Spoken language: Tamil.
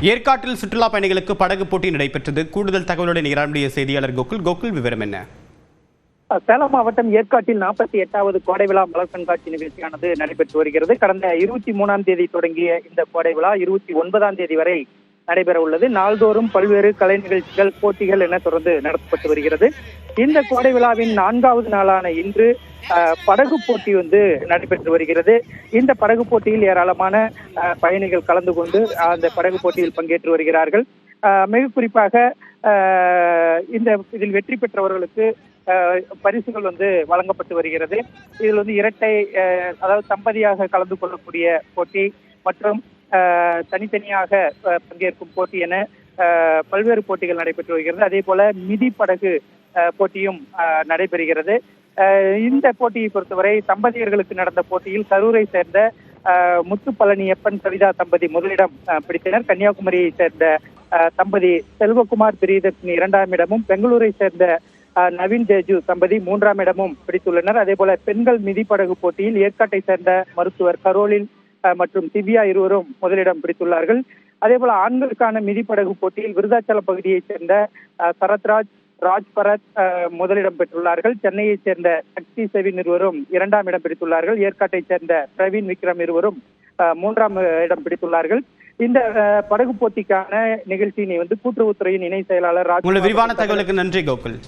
ஏற்காட்டில் சுற்றுலா பயணிகளுக்கு படகு போட்டி நடைபெற்றது. கூடுதல் தகவலுடன் இரானுடைய செய்தியாளர் கோகுல். கோகுல் விவரம் என்ன? சேலம் மாவட்டம் ஏற்காட்டில் நாற்பத்தி எட்டாவது கோடை விழா மலர் கண்காட்சி நிகழ்ச்சியானது நடைபெற்று வருகிறது. கடந்த இருபத்தி மூணாம் தேதி தொடங்கிய இந்த கோடை விழா இருபத்தி ஒன்பதாம் தேதி வரை நடைபெற உள்ளது. நாள்தோறும் பல்வேறு கலை நிகழ்ச்சிகள் போட்டிகள் என தொடர்ந்து நடத்தப்பட்டு வருகிறது. இந்த கோடை விழாவின் நான்காவது நாளான இன்று படகு போட்டி வந்து நடைபெற்று வருகிறது. இந்த படகு போட்டியில் ஏராளமான அஹ், பயணிகள் கலந்து கொண்டு அந்த படகு போட்டியில் பங்கேற்று வருகிறார்கள். அஹ், மிக குறிப்பாக அஹ், இந்த இதில் வெற்றி பெற்றவர்களுக்கு அஹ், பரிசுகள் வந்து வழங்கப்பட்டு வருகிறது. இதில் வந்து இரட்டை அஹ், அதாவது தம்பதியாக கலந்து கொள்ளக்கூடிய போட்டி மற்றும் தனித்தனியாக அஹ், பங்கேற்கும் போட்டி என அஹ், பல்வேறு போட்டிகள் நடைபெற்று வருகிறது. அதே போல மிதி படகு போட்டியும் நடைபெறுகிறது. இந்த போட்டியை பொறுத்தவரை தம்பதியர்களுக்கு நடந்த போட்டியில் கரூரை சேர்ந்த முத்து பழனியப்பன் கவிதா தம்பதி முதலிடம் பிடித்தனர். கன்னியாகுமரியை சேர்ந்த தம்பதி செல்வகுமார் பிரியதர்ஷினி இரண்டாம் இடமும் பெங்களூரை சேர்ந்த நவீன் தேஜு தம்பதி மூன்றாம் இடமும் பிடித்துள்ளனர். அதே போல பெண்கள் மிதிப்படகு போட்டியில் ஏற்காட்டை சேர்ந்த மருத்துவர் கரோலின் மற்றும் திவ்யா இருவரும் முதலிடம் பிடித்துள்ளார்கள். அதே போல ஆண்களுக்கான மிதிப்படகு போட்டியில் விருதாச்சலம் பகுதியைச் சேர்ந்த சரத்ராஜ் ராஜ் பரத் முதலிடம் பெற்றுள்ளார்கள். சென்னையைச் சேர்ந்த சக்தி செவின் இருவரும் இரண்டாம் இடம் பிடித்துள்ளார்கள். ஏற்காட்டைச் சேர்ந்த பிரவீன் விக்ரம் இருவரும் மூன்றாம் இடம் பிடித்துள்ளார்கள். இந்த படகு போட்டிக்கான நிகழ்ச்சியினை வந்து கூட்டுறவுத்துறையின் இணை செயலாளர் ராஜ் விரிவான தகவலுக்கு நன்றி கோகுல்.